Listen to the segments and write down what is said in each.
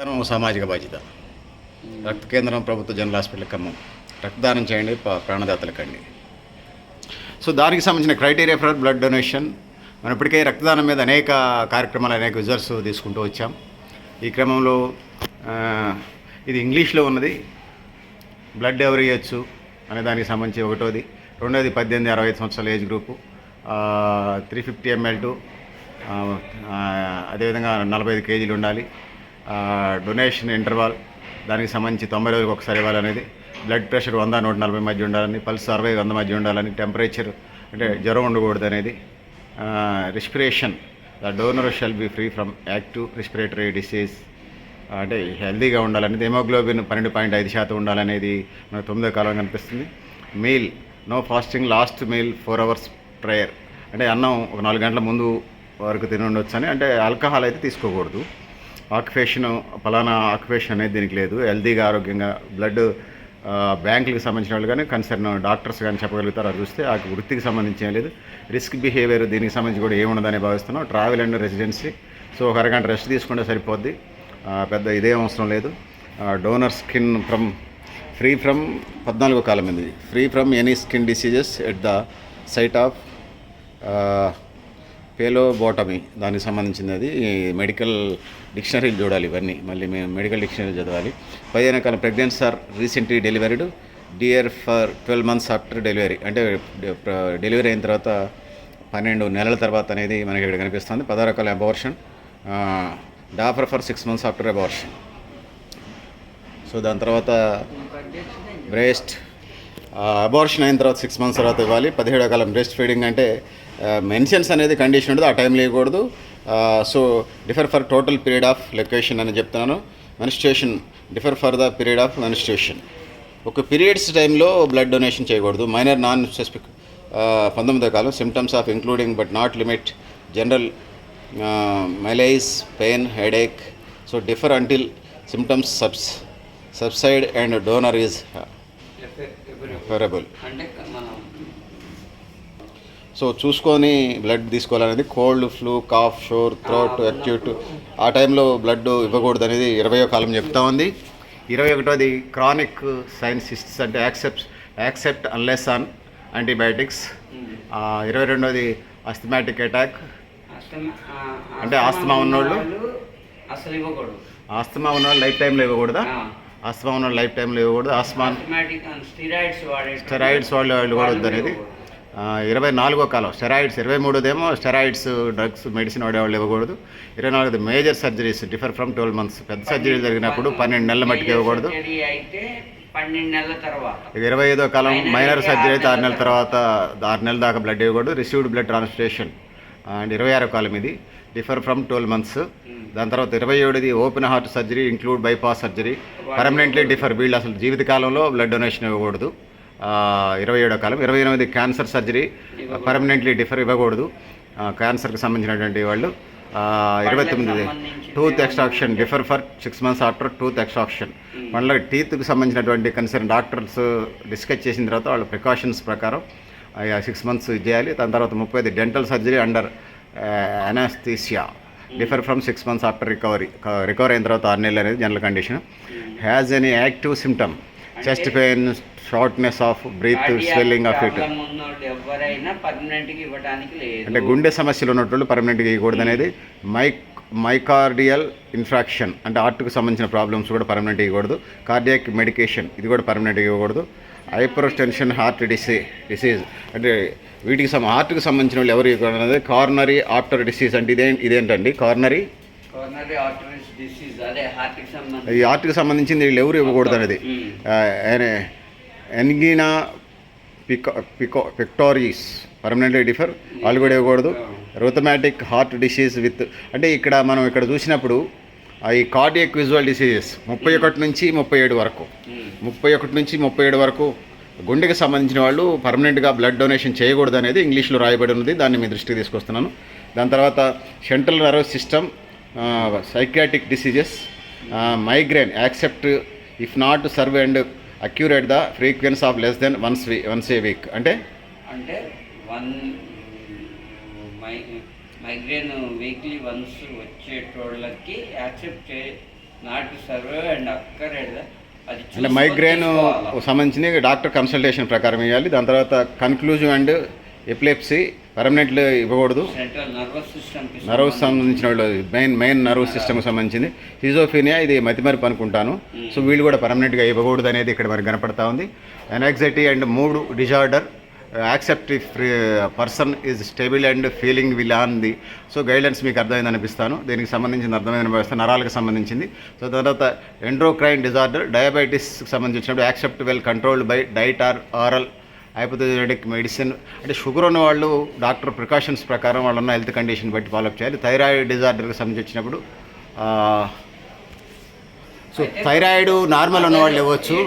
రక్తదానం సామాజిక బాధ్యత. రక్త కేంద్రం ప్రభుత్వ జనరల్ హాస్పిటల్ ఖమ్మం. రక్తదానం చేయండి ప్రాణదాతలకండి సో దానికి సంబంధించిన క్రైటీరియా ఫర్ బ్లడ్ డొనేషన్. మనం ఇప్పటికే రక్తదానం మీద అనేక కార్యక్రమాలు అనేక విజువల్స్ తీసుకుంటూ వచ్చాం. ఈ క్రమంలో ఇది ఇంగ్లీష్లో ఉన్నది. బ్లడ్ ఎవరు ఇవ్వచ్చు అనే దానికి సంబంధించి ఒకటోది. రెండోది పద్దెనిమిది అరవై ఐదు సంవత్సరాల age group. Three fifty ML to అదేవిధంగా నలభై ఐదు కేజీలు ఉండాలి. డొనేషన్ ఇంటర్వాల్ దానికి సంబంధించి తొంభై రోజులకు ఒకసారి ఇవ్వాలనేది. బ్లడ్ ప్రెషర్ వంద నూట నలభై మధ్య ఉండాలని పల్స్ అరవై వంద మధ్య ఉండాలని టెంపరేచర్ అంటే జ్వరం ఉండకూడదు అనేది respiration the donor shall be free from active respiratory disease అంటే హెల్దీగా ఉండాలనేది హెమోగ్లోబిన్ పన్నెండు పాయింట్ ఐదు శాతం ఉండాలనేది మనకు తొమ్మిదో కాలం కనిపిస్తుంది. Meal no fasting last meal four hours prior అంటే అన్నం ఒక నాలుగు గంటల ముందు వరకు తిని ఉండొచ్చు అని అంటే ఆల్కహాల్ అయితే తీసుకోకూడదు. ఆక్యుపేషన్ ఫలానా ఆక్యుపేషన్ అనేది దీనికి లేదు. హెల్తీగా ఆరోగ్యంగా బ్లడ్ బ్యాంకులకు సంబంధించిన వాళ్ళు కానీ కన్సర్న్ డాక్టర్స్ కానీ చెప్పగలుగుతారు అది చూస్తే ఆ వృత్తికి సంబంధించి లేదు. రిస్క్ బిహేవియర్ దీనికి సంబంధించి కూడా ఏముండదని భావిస్తున్నాం. Travel and residency. సో ఒక అరగంట రెస్ట్ తీసుకుంటే సరిపోద్ది. పెద్ద ఇదేం అవసరం లేదు. Donor skin from free from పద్నాలుగో కాలం ఇది free from any skin diseases at the site of phlebotomy దానికి సంబంధించింది అది మెడికల్ డిక్షనరీలు చూడాలి ఇవన్నీ. మళ్ళీ మేము మెడికల్ డిక్షనరీ చదవాలి. పదిహేను కాలం pregnancy or recently delivered. Defer for twelve months after delivery. అంటే డెలివరీ అయిన తర్వాత పన్నెండు నెలల తర్వాత అనేది మనకి ఇక్కడ కనిపిస్తుంది. పదహారు రకాల abortion defer for six months after abortion so దాని తర్వాత బ్రెస్ట్. అబార్షన్ అయిన తర్వాత సిక్స్ మంత్స్ తర్వాత ఇవ్వాలి. పదిహేడో కాలం బ్రెస్ట్ ఫీడింగ్ అంటే మెన్షన్స్ అనేది కండిషన్ ఉండదు ఆ టైంలో ఇవ్వకూడదు. So defer for total period of lactation అని చెప్తున్నాను. Menstruation defer for the period of menstruation ఒక పీరియడ్స్ టైంలో బ్లడ్ డొనేషన్ చేయకూడదు. మైనర్ నాన్ స్పెసిఫిక్ పంతొమ్మిదో కాలం symptoms of including but not limit general malaise pain headache so defer until symptoms subs subside and donor is favourable so చూసుకొని blood తీసుకోవాలనేది cold flu cough sore throat acute ఆ టైంలో blood ఇవ్వకూడదు అనేది ఇరవయో కాలం చెప్తా ఉంది. ఇరవై ఒకటోది క్రానిక్ సైన్సిస్ట్స్ అంటే accept accept unless on antibiotics ఇరవై రెండోది అస్థమాటిక్ అటాక్ అంటే ఆస్తమా ఉన్నోళ్ళు? ఉన్నవాళ్ళు అసలు ఇవ్వకూడదు. ఆస్తమా ఉన్న వాళ్ళు లైఫ్ టైంలో ఇవ్వకూడదా? ఆస్తమా ఉన్న వాళ్ళు లైఫ్ టైంలో ఇవ్వకూడదు? ఆస్మా ఆస్మాటిక్ స్టిరాయిడ్స్ వాళ్ళు కూడా వద్దనేది. ఆ, ఇరవై నాలుగో కాలం స్టెరాయిడ్స్ ఇరవై మూడోదేమో స్టెరాయిడ్స్ డ్రగ్స్ మెడిసిన్ వాడేవాళ్ళు ఇవ్వకూడదు. ఇరవై నాలుగు major surgeries defer from twelve months. పెద్ద సర్జరీ జరిగినప్పుడు పన్నెండు నెలల మట్టుకు ఇవ్వకూడదు. ఇక ఇరవై ఐదో కాలం మైనర్ సర్జరీ అయితే ఆరు నెలల తర్వాత ఆరు నెలల దాకా బ్లడ్ ఇవ్వకూడదు. రిసీవ్డ్ బ్లడ్ ట్రాన్స్ఫ్యూషన్ అండ్ ఇరవై ఆరో కాలం ఇది. Defer from twelve months. దాని తర్వాత ఇరవై ఏడుది open heart surgery include bypass surgery. Permanently defer. వీళ్ళు అసలు జీవితకాలంలో బ్లడ్ డొనేషన్ ఇవ్వకూడదు. ఇరవై ఏడో కాలం. ఇరవై ఎనిమిది క్యాన్సర్ సర్జరీ పర్మనెంట్లీ డిఫర్ ఇవ్వకూడదు. క్యాన్సర్కి సంబంధించినటువంటి వాళ్ళు ఇరవై తొమ్మిది tooth extraction defer for six months after tooth extraction. వాళ్ళ టీత్కి సంబంధించినటువంటి కన్సర్న్ డాక్టర్స్ డిస్కస్ చేసిన తర్వాత వాళ్ళ ప్రికాషన్స్ ప్రకారం సిక్స్ మంత్స్ చేయాలి. దాని తర్వాత ముప్పై dental surgery under anaesthesia defer from six months after recovery. Recovery అయిన తర్వాత ఆరు నెలలు అనేది general condition. Has any active symptom chest pain shortness of breath swelling of it ఎవరైనా పర్మనెంట్ ఇవ్వడానికి లేదు. అంటే గుండె సమస్యలు ఉన్నట్లు పర్మనెంట్గా ఇవ్వకూడదు అనేది మైక్ మైకార్డియల్ ఇన్ఫ్రాక్షన్ అంటే హార్ట్కి సంబంధించిన ప్రాబ్లమ్స్ కూడా పర్మనెంట్ ఇవ్వకూడదు. కార్డియాక్ మెడికేషన్ ఇది కూడా పర్మనెంట్గా ఇవ్వకూడదు. హైపర్ హార్ట్ డిసీ డిసీజ్ అంటే వీటికి సమ హార్ట్కి సంబంధించిన వాళ్ళు ఎవరు ఇవ్వకూడదు అనేది కార్నరీ ఆఫ్టర్ డిసీజ్ అంటే ఇదే ఇదేంటండి? కార్నరీ? ఈ సంబంధించి హార్ట్కి సంబంధించింది వీళ్ళు ఎవరు ఇవ్వకూడదు అనేది. ఎన్గినా పికో పికో పిక్టోరీస్ పర్మనెంట్లీ డిఫర్ వాళ్ళు కూడా ఇవ్వకూడదు. రోథమాటిక్ హార్ట్ డిసీజ్ విత్ అంటే ఇక్కడ మనం ఇక్కడ చూసినప్పుడు ఈ కార్డియక్ విజువల్ డిసీజెస్ ముప్పై ఒకటి నుంచి ముప్పై ఏడు వరకు. ముప్పై ఒకటి నుంచి ముప్పై ఏడు వరకు గుండెకి సంబంధించిన వాళ్ళు పర్మనెంట్గా బ్లడ్ డొనేషన్ చేయకూడదు అనేది ఇంగ్లీష్లో రాయబడి ఉన్నది. దాన్ని మీ దృష్టికి తీసుకొస్తున్నాను. దాని తర్వాత central nervous system psychiatric diseases migraine accept if not severe and accurate the frequency of less than once we once a week అంటే? అంటే వన్ మైగ్రేన్ వీక్లీ వన్స్ వచ్చేటోళ్ళకి యాక్సెప్ట్ చే నాట్ సర్వే అండ్ అక్కరేడ్ అది అంటే migraine తీసుకోవాలా. సంబంధించి doctor consultation ప్రకారం ఇవ్వాలి. దాని తర్వాత కన్క్లూజివ్ అండ్ ఎపిలెప్సీ పర్మనెంట్లు ఇవ్వకూడదు. నర్వస్ సిస్టమ్ నర్వ్ సంబంధించిన వాళ్ళు మెయిన్ మెయిన్ నర్వ్ సిస్టమ్కి సంబంధించి సిజోఫీనియా ఇది మతిమరుపు అనుకుంటాను. సో వీళ్ళు కూడా పర్మనెంట్గా ఇవ్వకూడదు అనేది ఇక్కడ మనకి కనపడతా ఉంది. Anxiety and mood disorder accept person is stable and feeling well on the so guidelines మీకు అర్థమైంది అనిపిస్తాను. దీనికి సంబంధించిన అర్థమైన వ్యవస్థ నరాలకు సంబంధించింది. సో తర్వాత ఎండ్రోక్రైన్ డిజార్డర్ డయాబెటీస్కి సంబంధించినప్పుడు accept well controlled by diet or oral అయిపోతే మెడిసిన్ అంటే షుగర్ ఉన్న వాళ్ళు డాక్టర్ ప్రికాషన్స్ ప్రకారం వాళ్ళు ఉన్న హెల్త్ కండిషన్ బట్టి ఫాలోఅప్ చేయాలి. థైరాయిడ్ డిజార్డర్కి సంబంధించి వచ్చినప్పుడు సో థైరాయిడ్ నార్మల్ ఉన్న వాళ్ళు ఇవ్వచ్చు.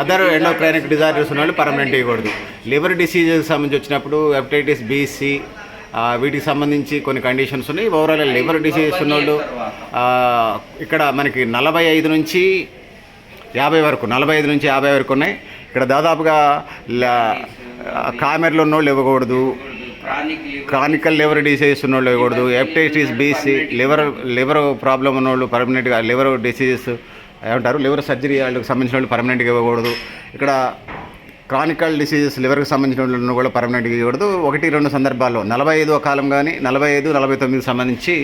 అదర్ ఎండోక్రైనిక్ డిజార్డర్స్ ఉన్న వాళ్ళు పర్మనెంట్ ఇవ్వకూడదు. లివర్ డిసీజెస్ సంబంధించి వచ్చినప్పుడు హెపటైటిస్ బిసి వీటికి సంబంధించి కొన్ని కండిషన్స్ ఉన్నాయి. ఓవరాల్ లివర్ డిసీజెస్ ఉన్న వాళ్ళు ఇక్కడ మనకి నలభై ఐదు నుంచి యాభై వరకు నలభై ఐదు నుంచి యాభై వరకు ఉన్నాయి. ఇక్కడ దాదాపుగా కామెర్లు ఉన్నోళ్ళు ఇవ్వకూడదు. క్రానికల్ లివర్ డిసీజెస్ ఉన్న వాళ్ళు ఇవ్వకూడదు. Hepatitis B C liver liver problem ఉన్న వాళ్ళు పర్మనెంట్గా లివర్ డిసీజెస్ ఏమంటారు? లివర్ సర్జరీ వాళ్ళకి సంబంధించిన వాళ్ళు పర్మనెంట్గా ఇవ్వకూడదు. ఇక్కడ క్రానికల్ డిసీజెస్ లివర్కి సంబంధించిన కూడా పర్మనెంట్గా ఇవ్వకూడదు ఒకటి రెండు సందర్భాల్లో నలభై ఐదో కాలం కానీ నలభై ఐదు నలభై తొమ్మిదికి సంబంధించి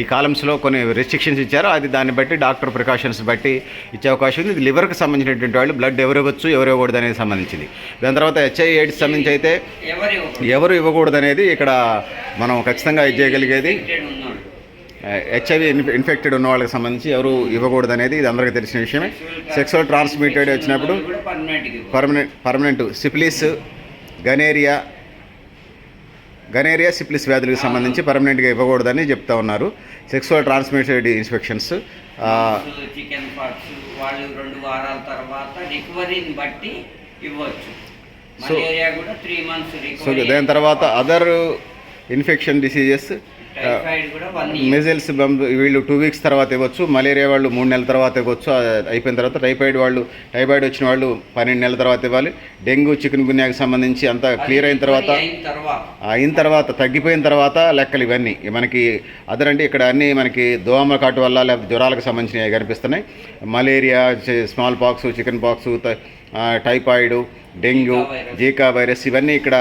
ఈ కాలమ్స్లో కొన్ని రెస్ట్రిక్షన్స్ ఇచ్చారు అది దాన్ని బట్టి డాక్టర్ ప్రికాషన్స్ బట్టి ఇచ్చే అవకాశం ఉంది ఇది లివర్కి సంబంధించినటువంటి వాళ్ళు బ్లడ్ ఎవరు ఇవ్వచ్చు ఎవరు ఇవ్వకూడదు అనేది సంబంధించింది దాని తర్వాత హెచ్ఐ ఎయిడ్స్ సంబంధించి అయితే ఎవరు ఇవ్వకూడదు. అనేది ఇక్కడ మనం ఖచ్చితంగా ఇది చేయగలిగేది. హెచ్ఐవి ఇన్ఫెక్టెడ్ ఉన్న వాళ్ళకి సంబంధించి ఎవరు ఇవ్వకూడదు అనేది ఇది అందరికీ తెలిసిన విషయమే. సెక్సువల్ ట్రాన్స్మిటెడ్ వచ్చినప్పుడు. Permanent permanent syphilis gonorrhoea gonorrhoea syphilis వ్యాధులకు సంబంధించి పర్మనెంట్గా ఇవ్వకూడదని చెప్తా ఉన్నారు. Sexual transmitted infections chicken pox వాళ్ళు రెండు వారాల తర్వాత రికవరీని బట్టి ఇవ్వచ్చు. కూడా త్రీ మంత్స్ సో దాని తర్వాత అదర్ ఇన్ఫెక్షన్ డిసీజెస్ మెజల్స్ వీళ్ళు టూ వీక్స్ తర్వాత ఇవ్వచ్చు. మలేరియా వాళ్ళు మూడు నెలల తర్వాత ఇవ్వచ్చు. అయిపోయిన తర్వాత టైఫాయిడ్ వాళ్ళు టైఫాయిడ్ వచ్చిన వాళ్ళు పన్నెండు నెలల తర్వాత ఇవ్వాలి. డెంగ్యూ చికెన్ గున్యాకి సంబంధించి అంతా క్లియర్ అయిన తర్వాత అయిన తర్వాత. తగ్గిపోయిన తర్వాత లెక్కలు ఇవన్నీ. మనకి అదరంటే ఇక్కడ అన్నీ మనకి దోమ కాటు వల్ల లేకపోతే జ్వరాలకు సంబంధించినవి కనిపిస్తున్నాయి. Malaria small pox chicken pox typhoid dengue Zika virus ఇవన్నీ ఇక్కడ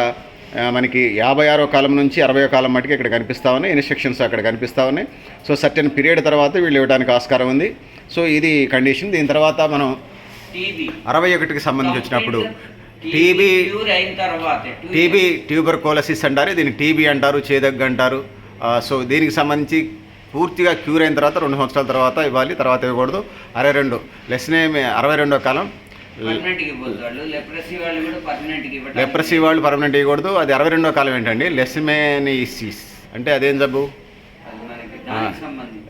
మనకి యాభై ఆరో కాలం నుంచి అరవై కాలం మటుకు ఇక్కడ కనిపిస్తా ఉన్నాయి. ఇన్స్ట్రక్షన్స్ అక్కడ కనిపిస్తా ఉన్నాయి. సో సర్టెన్ పీరియడ్ తర్వాత వీళ్ళు ఇవ్వడానికి ఆస్కారం ఉంది. సో ఇది కండిషన్ దీని తర్వాత మనం అరవై ఒకటికి సంబంధించి వచ్చినప్పుడు టీబీ టీబీ ట్యూబర్ కోలసిస్ అంటారు. దీన్ని టీబీ అంటారు చేదగ్గ అంటారు. సో దీనికి సంబంధించి పూర్తిగా క్యూర్ అయిన తర్వాత రెండు సంవత్సరాల తర్వాత ఇవ్వాలి. తర్వాత ఇవ్వకూడదు. అరవై రెండు. లెస్నే అరవై రెండో కాలం. లెప్రసీ వాళ్ళు పర్మనెంట్ ఇవ్వకూడదు. అది అరవై రెండో కాలం ఏంటండి? లెస్మేనిసిస్. అంటే అదేం జబ్బు?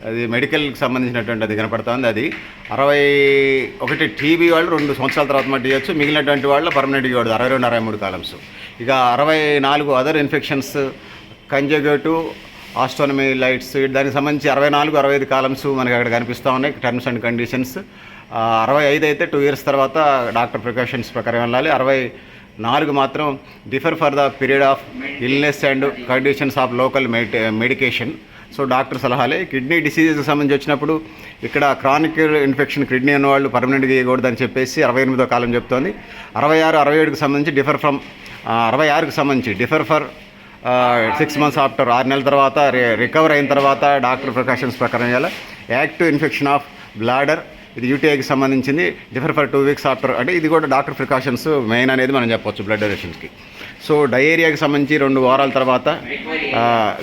అది మెడికల్కి సంబంధించినటువంటి అది కనపడుతుంది అది. అరవై ఒకటి టీబీ వాళ్ళు రెండు సంవత్సరాల తర్వాత మట్టి ఇవ్వచ్చు మిగిలినటువంటి వాళ్ళు పర్మనెంట్ ఇవ్వడు అరవై రెండు అరవై మూడు కాలమ్స్. ఇక అరవై నాలుగు other infections conjugate astronomy lights దానికి సంబంధించి అరవై నాలుగు అరవై ఐదు కాలమ్స్ మనకి అక్కడ కనిపిస్తూ ఉన్నాయి. Terms and conditions. అరవై ఐదు అయితే టూ ఇయర్స్ తర్వాత డాక్టర్ ప్రికాషన్స్ ప్రకారం వెళ్ళాలి. అరవై నాలుగు మాత్రం defer for the period of illness and conditions of local medi medication so doctor సలహాలే. Kidney డిసీజెస్కి సంబంధించి వచ్చినప్పుడు ఇక్కడ క్రానిక్ ఇన్ఫెక్షన్ కిడ్నీ ఉన్న వాళ్ళు పర్మనెంట్గా ఇవ్వకూడదని చెప్పేసి అరవై ఎనిమిదో కాలం చెప్తోంది. అరవై ఆరు అరవై ఏడుకి సంబంధించి డిఫర్ ఫ్రమ్ అరవై ఆరుకి సంబంధించి defer for six months after ఆరు నెలల తర్వాత రికవర్ అయిన తర్వాత డాక్టర్ ప్రికాషన్స్ ప్రకారం చేయాలి. యాక్టివ్ ఇన్ఫెక్షన్ ఆఫ్ బ్లాడర్ ఇది యూటీఐకి సంబంధించింది. Defer for two weeks after అంటే ఇది కూడా డాక్టర్ ప్రికాషన్స్ మెయిన్ అనేది మనం చెప్పొచ్చు బ్లడ్ డొనేషన్స్కి సో డయేరియాకి సంబంధించి రెండు వారాల తర్వాత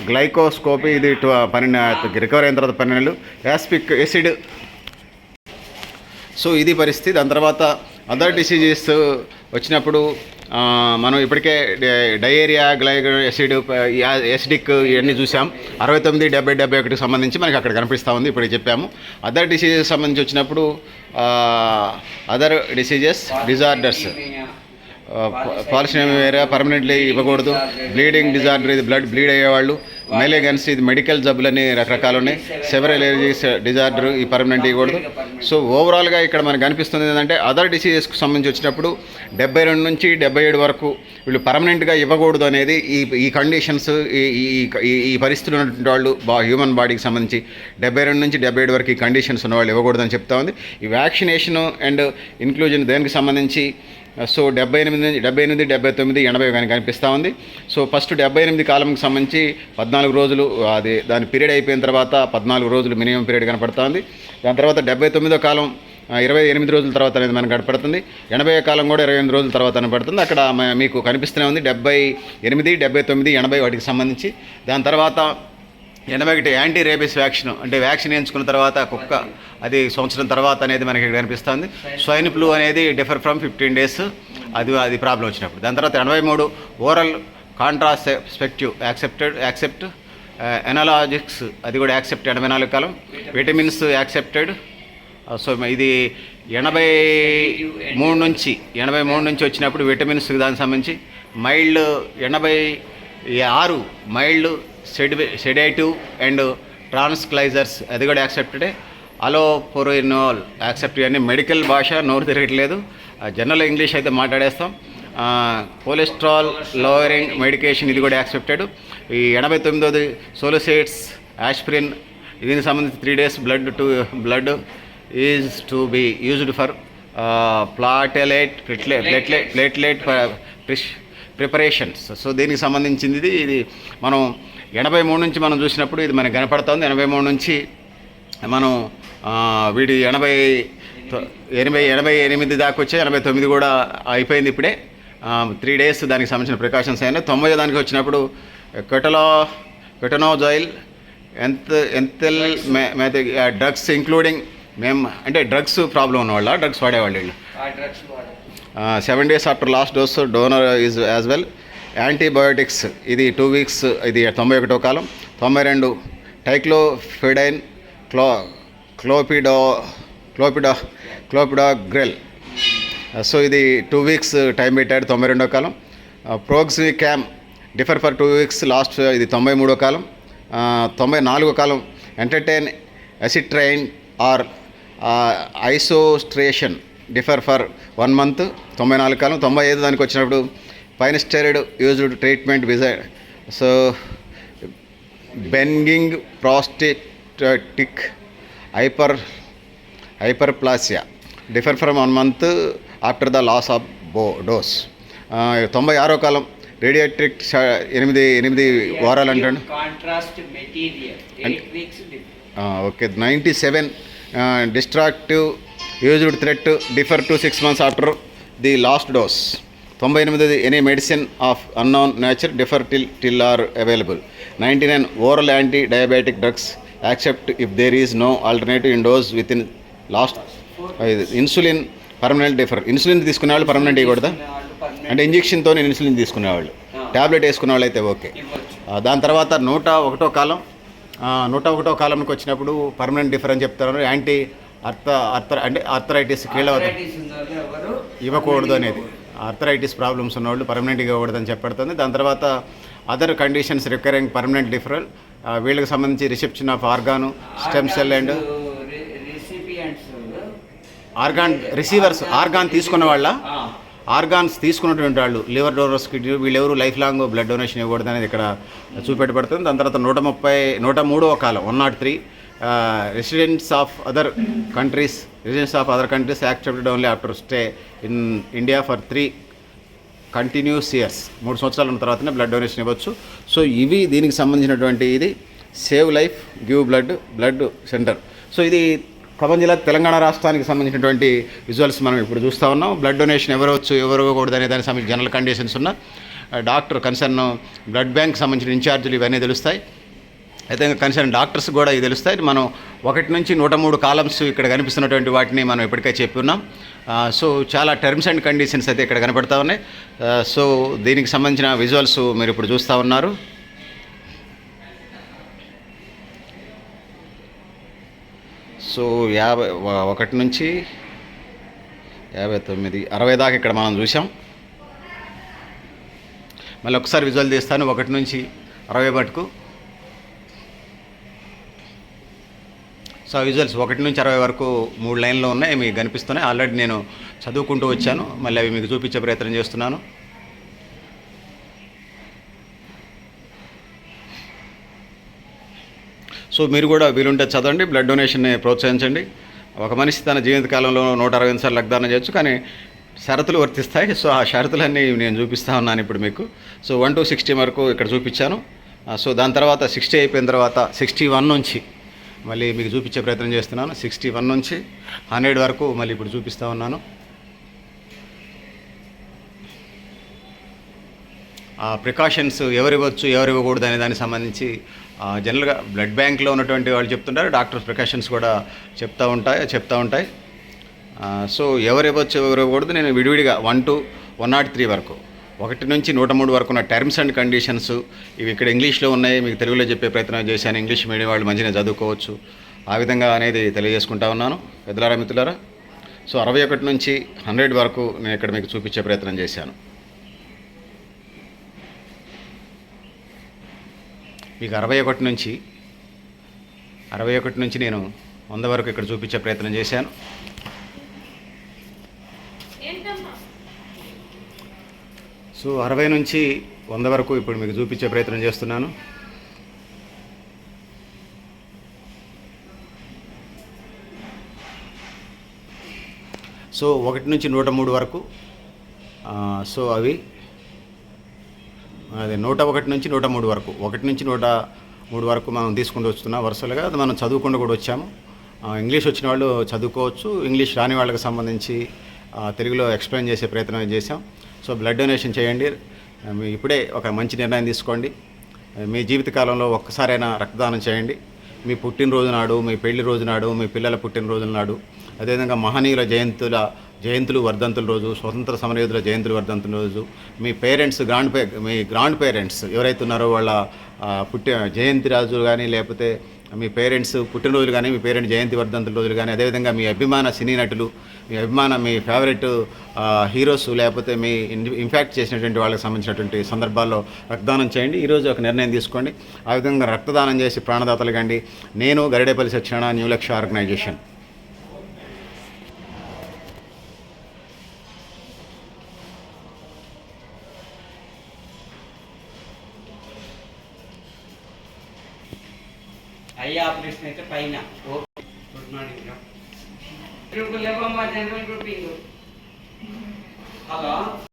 గ్లైకోస్కోపీ ఇది టు- పన్నెండు రికవర్ అయిన తర్వాత పన్నెండు యాస్పిక్ ఎసిడ్ సో ఇది పరిస్థితి. దాని తర్వాత అదర్ డిసీజెస్ వచ్చినప్పుడు మనం ఇప్పటికే డయేరియా గ్లైక్ ఎసిడ్ ఎసిడిక్ ఇవన్నీ చూసాం అరవై తొమ్మిది డెబ్బై డెబ్బై ఒకటికి సంబంధించి మనకి అక్కడ కనిపిస్తూ ఉంది ఇప్పుడు చెప్పాము. అదర్ డిసీజెస్ సంబంధించి వచ్చినప్పుడు other diseases disorders polycythaemia permanently ఇవ్వకూడదు. బ్లీడింగ్ డిజార్డర్ ఇది బ్లడ్ బ్లీడ్ అయ్యేవాళ్ళు. మెలేగన్స్ ఇది మెడికల్ జబ్బులని రకరకాలు ఉన్నాయి. సెవరల్ ఎలర్జీస్ డిజార్డర్ ఈ పర్మనెంట్ ఇవ్వకూడదు. సో ఓవరాల్గా ఇక్కడ మనకు కనిపిస్తుంది ఏంటంటే అదర్ డిసీజెస్కి సంబంధించి వచ్చినప్పుడు డెబ్బై రెండు నుంచి డెబ్బై ఏడు వరకు వీళ్ళు పర్మనెంట్గా ఇవ్వకూడదు అనేది ఈ ఈ కండిషన్స్ ఈ ఈ- ఈ పరిస్థితులు ఉన్నటువంటి వాళ్ళు బా హ్యూమన్ బాడీకి సంబంధించి డెబ్బై రెండు నుంచి డెబ్బై ఏడు వరకు ఈ కండిషన్స్ ఉన్నవాళ్ళు ఇవ్వకూడదని చెప్తా ఉంది. ఈ వ్యాక్సినేషన్ అండ్ ఇన్క్లూజన్ దేనికి సంబంధించి Uh, సో డెబ్బై ఎనిమిది డెబ్బై ఎనిమిది డెబ్బై తొమ్మిది ఎనభై కానీ కనిపిస్తూ ఉంది. సో ఫస్ట్ డెబ్బై ఎనిమిది కాలంకి సంబంధించి పద్నాలుగు రోజులు uh, అది దాని పీరియడ్ అయిపోయిన తర్వాత పద్నాలుగు రోజులు మినిమం పీరియడ్ కనపడుతూ ఉంది. దాని తర్వాత డెబ్బై తొమ్మిదో కాలం uh, ఇరవై ఎనిమిది రోజుల తర్వాత అనేది మనకు కనపడుతుంది. ఎనభై కాలం కూడా ఇరవై ఎనిమిది రోజుల తర్వాత కనపడుతుంది. అక్కడ మీకు కనిపిస్తూనే ఉంది డెబ్బై ఎనిమిది డెబ్బై తొమ్మిది ఎనభై వాటికి సంబంధించి. దాని తర్వాత ఎనభై ఒకటి యాంటీ రేబీస్ వ్యాక్సిన్ అంటే వ్యాక్సిన్ వేయించుకున్న తర్వాత కుక్క అది సంవత్సరం తర్వాత అనేది మనకి ఇక్కడ కనిపిస్తుంది. స్వైన్ ఫ్లూ అనేది డిఫర్ ఫ్రమ్ ఫిఫ్టీన్ డేస్ అది అది ప్రాబ్లం వచ్చినప్పుడు. దాని తర్వాత ఎనభై మూడు oral contraceptive accepted accept analgesics అది కూడా యాక్సెప్ట్ ఎనభై నాలుగు కాలం. విటమిన్స్ యాక్సెప్టెడ్ సో ఇది ఎనభై మూడు నుంచి ఎనభై మూడు నుంచి వచ్చినప్పుడు విటమిన్స్ దానికి సంబంధించి మైల్డ్ ఎనభై ఆరు mild sed sedative and tranquillisers అది కూడా యాక్సెప్టెడే అలోపోరినోల్ యాక్సెప్ట్ ఇవన్నీ మెడికల్ భాష నోరు తిరగట్లేదు. జనరల్ ఇంగ్లీష్ అయితే మాట్లాడేస్తాం. కొలెస్ట్రాల్ లోవరింగ్ మెడికేషన్ ఇది కూడా యాక్సెప్టెడ్ ఈ ఎనభై తొమ్మిదోది సోలోసేట్స్ యాస్పిరిన్ దీనికి సంబంధించి three days blood to blood is to be used for platelet platelet platelet ప్రిష్ preparations so దీనికి సంబంధించింది ఇది మనం ఎనభై మూడు నుంచి మనం చూసినప్పుడు ఇది మనకు కనపడుతుంది. ఎనభై మూడు నుంచి మనం వీడి ఎనభై ఎనభై ఎనభై ఎనిమిది దాకా వచ్చే ఎనభై తొమ్మిది కూడా అయిపోయింది ఇప్పుడే. త్రీ డేస్ దానికి సంబంధించిన ప్రికాషన్స్ అయినాయి. తొంభై దానికి వచ్చినప్పుడు కెటలో కెటనోజాయిల్ ఎంత ఎంతెల్ డ్రగ్స్ ఇంక్లూడింగ్ మేము అంటే డ్రగ్స్ ప్రాబ్లం ఉన్నవాళ్ళ డ్రగ్స్ వాడేవాళ్ళు seven days after last dose donor is as well. Antibiotics ఇది టూ వీక్స్ ఇది తొంభై ఒకటో కాలం. తొంభై రెండు ticlopidine clo clopido clopido clopidogrel so uh, ఇది టూ వీక్స్ టైం పెట్టాడు తొంభై రెండో కాలం. Piroxicam defer for two weeks last ఇది తొంభై మూడో కాలం. Uh, తొంభై నాలుగో కాలం etretinate acitretin or isotretinoin defer for one month తొంభై నాలుగు కాలం. తొంభై ఐదు దానికి వచ్చినప్పుడు పైన steroid used treatment విజైడ్ so benign prostatic hyper hyperplasia. Defer from one month after the last of బో డోస్. తొంభై ఆరో కాలం రేడియాట్రిక్ ఎనిమిది ఎనిమిది వారాలు అంటాడు okay. Ninety seven dutasteride used treat defer to six months after the last dose. తొంభై ఎనిమిది any medicine of unknown nature defer till till are available ninety nine oral anti diabetic drugs accept if there is no alternative in dose with in last insulin permanent defer insulin తీసుకునే వాళ్ళు permanent ఇవ్వకూడదా? అంటే ఇంజెక్షన్తో insulin తీసుకునేవాళ్ళు. Tablet వేసుకునే వాళ్ళు అయితే okay దాని తర్వాత నూట ఒకటో కాలం నూట ఒకటో కాలంకి వచ్చినప్పుడు పర్మనెంట్ డిఫరెన్స్ చెప్తారు యాంటీ అర్థ అర్థ అంటే ఆర్థరైటిస్ కీళ్ళ ఇవ్వకూడదు అనేది. ఆర్థరైటిస్ ప్రాబ్లమ్స్ ఉన్నవాళ్ళు పర్మనెంట్గా ఇవ్వకూడదు అని చెప్పబడుతుంది. దాని తర్వాత other conditions recurring permanent different వీళ్ళకి సంబంధించి reception of organ stem cell and organ receivers organ తీసుకున్న వాళ్ళ? ఆర్గాన్స్ తీసుకున్నటువంటి వాళ్ళు లివర్ డోనర్స్ వీళ్ళెవరు లైఫ్ లాంగ్ బ్లడ్ డొనేషన్ ఇవ్వకూడదు అనేది ఇక్కడ చూపెట్టబడుతుంది. దాని తర్వాత నూట ముప్పై నూట మూడవ కాలం one nought three residents of other countries residents of other countries accepted only after stay in India for three continuous years మూడు సంవత్సరాల ఉన్న తర్వాతనే బ్లడ్ డొనేషన్ ఇవ్వచ్చు. సో ఇవి దీనికి సంబంధించినటువంటి ఇది save life give blood blood centre so ఇది ఖమ్మం జిల్లా తెలంగాణ రాష్ట్రానికి సంబంధించినటువంటి విజువల్స్ మనం ఇప్పుడు చూస్తూ ఉన్నాం. బ్లడ్ డొనేషన్ ఎవరు వచ్చు ఎవరు ఇవ్వకూడదు అనే దానికి సంబంధించి జనరల్ కండిషన్స్ ఉన్న డాక్టర్ కన్సర్న్ బ్లడ్ బ్యాంక్ సంబంధించిన ఇన్ఛార్జీలు ఇవన్నీ తెలుస్తాయి. అయితే కన్సర్న్ డాక్టర్స్ కూడా ఇది తెలుస్తాయి. మనం ఒకటి నుంచి నూట మూడు కాలమ్స్ ఇక్కడ కనిపిస్తున్నటువంటి వాటిని మనం ఇప్పటికే చెప్పి ఉన్నాం. సో చాలా టర్మ్స్ అండ్ కండిషన్స్ అయితే ఇక్కడ కనపడతా ఉన్నాయి. సో దీనికి సంబంధించిన విజువల్స్ మీరు ఇప్పుడు చూస్తూ ఉన్నారు. సో యాభై ఒకటి నుంచి యాభై తొమ్మిది అరవై దాకా ఇక్కడ మనం చూసాం మళ్ళీ ఒకసారి విజువల్ తీస్తాను. ఒకటి నుంచి అరవై మటుకు. సో విజువల్స్ ఒకటి నుంచి అరవై వరకు మూడు లైన్లు ఉన్నాయి మీకు కనిపిస్తున్నాయి. ఆల్రెడీ నేను చదువుకుంటూ వచ్చాను. మళ్ళీ అవి మీకు చూపించే ప్రయత్నం చేస్తున్నాను. సో మీరు కూడా వీలుంటే చదవండి బ్లడ్ డొనేషన్ని ప్రోత్సహించండి. ఒక మనిషి తన జీవితకాలంలో నూట అరవై సార్లు రక్తదానం చేయొచ్చు కానీ షరతులు వర్తిస్తాయి. సో ఆ షరతులన్నీ నేను చూపిస్తా ఉన్నాను ఇప్పుడు మీకు. సో వన్ టు సిక్స్టీ వరకు ఇక్కడ చూపించాను. సో దాని తర్వాత సిక్స్టీ అయిపోయిన తర్వాత సిక్స్టీ వన్ నుంచి మళ్ళీ మీకు చూపించే ప్రయత్నం చేస్తున్నాను. సిక్స్టీ వన్ నుంచి హండ్రెడ్ వరకు మళ్ళీ ఇప్పుడు చూపిస్తూ ఉన్నాను. ఆ ప్రికాషన్స్ ఎవరివ్వచ్చు ఇవ్వచ్చు అనే దానికి సంబంధించి జనరల్గా బ్లడ్ బ్యాంక్లో ఉన్నటువంటి వాళ్ళు చెప్తుంటారు డాక్టర్స్ ప్రికాషన్స్ కూడా చెప్తూ ఉంటాయి చెప్తూ ఉంటాయి. సో ఎవరు ఇవ్వచ్చు ఎవరు ఇవ్వకూడదు నేను విడివిడిగా one to one nought three వరకు. ఒకటి నుంచి నూట మూడు వరకు ఉన్న టర్మ్స్ అండ్ కండిషన్స్ ఇవి ఇక్కడ ఇంగ్లీష్లో ఉన్నాయి. మీకు తెలుగులో చెప్పే ప్రయత్నం చేశాను. ఇంగ్లీష్ మీడియం వాళ్ళు మంచిగా చదువుకోవచ్చు. ఆ విధంగా అనేది తెలియజేసుకుంటా ఉన్నాను. పెద్దలారా మిత్రులారా? సో అరవై ఒకటి నుంచి హండ్రెడ్ వరకు నేను ఇక్కడ మీకు చూపించే ప్రయత్నం చేశాను. మీకు అరవై ఒకటి నుంచి అరవై ఒకటి నుంచి నేను వంద వరకు ఇక్కడ చూపించే ప్రయత్నం చేశాను. సో అరవై నుంచి వంద వరకు ఇప్పుడు మీకు చూపించే ప్రయత్నం చేస్తున్నాను. సో ఒకటి నుంచి నూట మూడు వరకు సో అవి అదే నూట ఒకటి నుంచి నూట మూడు వరకు ఒకటి నుంచి నూట మూడు వరకు మనం తీసుకుంటూ వస్తున్నాం వరుసలుగా. అది మనం చదువుకుండా కూడా వచ్చాము. ఇంగ్లీష్ వచ్చిన వాళ్ళు చదువుకోవచ్చు. ఇంగ్లీష్ రాని వాళ్ళకి సంబంధించి తెలుగులో ఎక్స్ప్లెయిన్ చేసే ప్రయత్నం చేశాం. సో బ్లడ్ డొనేషన్ చేయండి. మీ ఇప్పుడే ఒక మంచి నిర్ణయం తీసుకోండి. మీ జీవితకాలంలో ఒక్కసారైనా రక్తదానం చేయండి. మీ పుట్టినరోజు నాడు మీ పెళ్ళి రోజు నాడు మీ పిల్లల పుట్టినరోజుల నాడు అదేవిధంగా మహనీయుల జయంతుల జయంతులు వర్ధంతుల రోజు స్వతంత్ర సమరయోధుల జయంతులు వర్ధంతుల రోజు మీ పేరెంట్స్ గ్రాండ్ పే మీ గ్రాండ్ పేరెంట్స్ ఎవరైతే ఉన్నారో వాళ్ళ పుట్టిన జయంతి రాజు కానీ లేకపోతే మీ పేరెంట్స్ పుట్టినరోజులు కానీ మీ పేరెంట్ జయంతి వర్ధంతుల రోజులు కానీ అదేవిధంగా మీ అభిమాన సినీ నటులు మీ అభిమాన మీ ఫేవరెట్ హీరోస్ లేకపోతే మీ ఇంపాక్ట్ చేసినటువంటి వాళ్ళకి సంబంధించినటువంటి సందర్భాల్లో రక్తదానం చేయండి. ఈరోజు ఒక నిర్ణయం తీసుకోండి. ఆ విధంగా రక్తదానం చేసి ప్రాణదాతలు కండి. నేను గరిడేపల్లి సత్యనారాయణ న్యూ లక్ష్య ఆర్గనైజేషన్